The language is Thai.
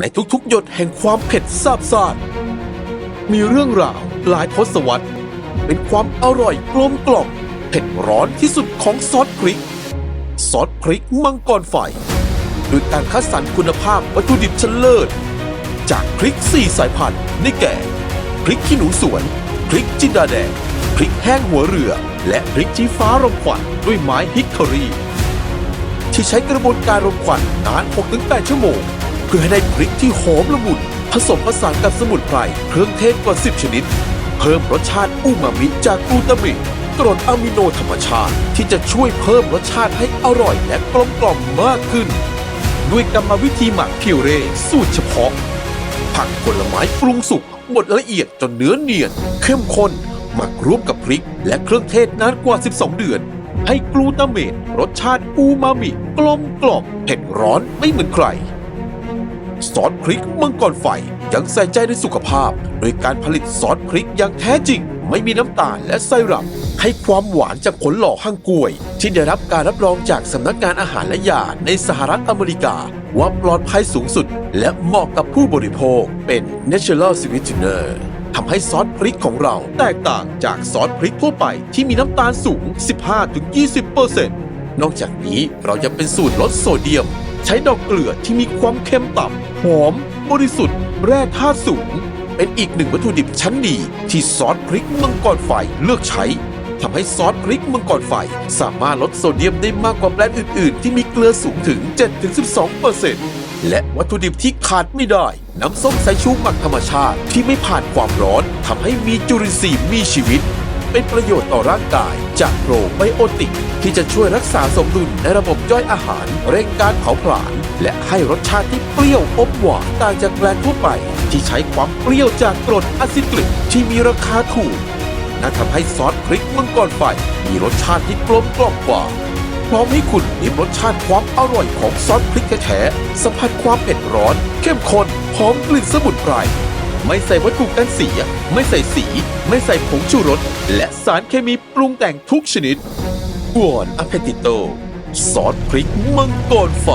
ในทุกๆ หยดแห่งความเผ็ดซาบซ่านมีเรื่องราวหลายทศวรรษ เป็นความอร่อยกลมกล่อมเผ็ดร้อนที่สุดของซอสพริก ซอสพริกมังกรไฟด้วยการคัดสรรคุณภาพวัตถุดิบชั้นเลิศ จากพริก 4 สายพันธุ์ได้แก่ พริกขี้หนูสวน พริกจินดาแดง พริกแห้งหัวเรือ และพริกชี้ฟ้ารมควันด้วยไม้ฮิกคอรีที่ใช้กระบวนการรมควันนาน 6-8 ชั่วโมง พื่อให้ได้พริกที่หอมละมุนผสมผสานกับสมุนไพรเครื่องเทศกว่า 10 ชนิด เพิ่มรสชาติอูมามิจากกลูตามิกกรดอะมิโนธรรมชาติที่จะช่วยเพิ่มรสชาติให้อร่อยและกลมกล่อมมากขึ้น ด้วยกรรมวิธีหมักพิวเรสูตรเฉพาะ ผักผลไม้ปรุงสุกบดละเอียดจนเนื้อเนียน เข้มข้นหมักร่วมกับพริก และเครื่องเทศนานกว่า 12 เดือน ให้กลูตาเมตรสชาติอูมามิ กลมกล่อมเผ็ดร้อนไม่เหมือนใคร ซอสพริกมังกรไฟยังใส่ใจในสุขภาพ โดยการผลิตซอสพริกอย่างแท้จริง ไม่มีน้ำตาลและไซรัปให้ความหวานจากผลหล่อห้างกล้วย ที่ได้รับการรับรองจากสำนักงานอาหารและยาในสหรัฐอเมริกา ว่าปลอดภัยสูงสุด และเหมาะกับผู้บริโภคเป็น Natural Sweetener ทำให้ซอสพริกของเราแตกต่างจากซอสพริกทั่วไปที่มีน้ำตาลสูง 15-20%นอกจากนี้เรายังเป็นสูตรลดโซเดียม ใช้ดอกเกลือที่มีความเค็มต่ำหอม บริสุทธิ์ แร่ธาตุสูง เป็นอีกหนึ่งวัตถุดิบชั้นดี ที่ซอสพริกมังกรไฟเลือกใช้ทำให้ซอสพริกมังกรไฟ สามารถลดโซเดียมได้มากกว่าแบรนด์อื่น ๆ ที่มีเกลือสูงถึง 7-12%และวัตถุดิบที่ขาดไม่ได้ น้ำส้มสายชูหมักธรรมชาติที่ไม่ผ่านความร้อนทำให้มีจุลินทรีย์มีชีวิต เป็นประโยชน์ต่อร่างกาย จากโปรไบโอติก ที่จะช่วยรักษาสมดุลในระบบย่อยอาหาร เร่งการเผาผลาญและให้รสชาติที่เปรี้ยวอมหวานต่างจากแบรนด์ทั่วไป ที่ใช้ความเปรี้ยวจากกรดอะซิตริกที่มีราคาถูกนั่นทำให้ซอสพริกมังกรไฟมีรสชาติที่กลมกล่อมกว่าพร้อมให้คุณลิ้มรสชาติความอร่อยของซอสพริกแท้สัมผัสความเผ็ดร้อน เข้มข้นหอมกลิ่นสมุนไพร ไม่ใส่วัตถุกันเสีย ไม่ใส่สี ไม่ใส่ผงชูรส และสารเคมีปรุงแต่งทุกชนิดกวนอ p เพติโต ซอสพริกมังกรไฟ